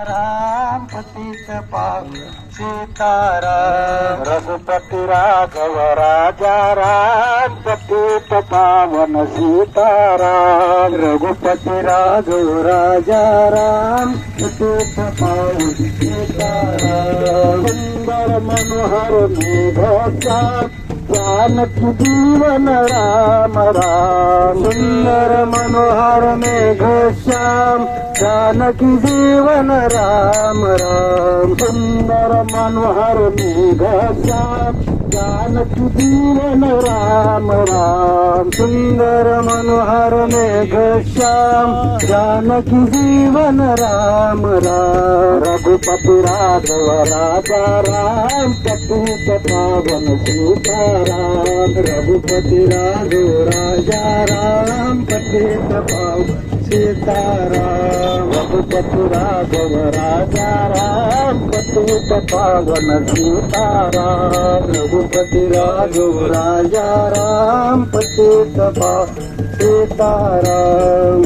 राम पतित पावन सीताराम। रघुपति राघव राजा राम पतित पावन सीताराम। रघुपति राघव राजा राम पतित पावन सीताराम। सुंदर मनोहर मेघ जानकी जीवन राम राम। सुंदर मनोहर मेघ श्याम जानकी जीवन राम राम। सुंदर मनोहर मेघ श्याम जानकी जीवन राम राम। सुंदर मनोहर मेघ श्याम जानकी जीवन राम राम रघुपति राघव राजा राम पतित पावन सीताराम रघुपति राघव राजा राम पतित पावन सीताराम रघुपति राघव राजा पतित पावन सीताराम रघुपति राघव राजा राम पतित पावन सीताराम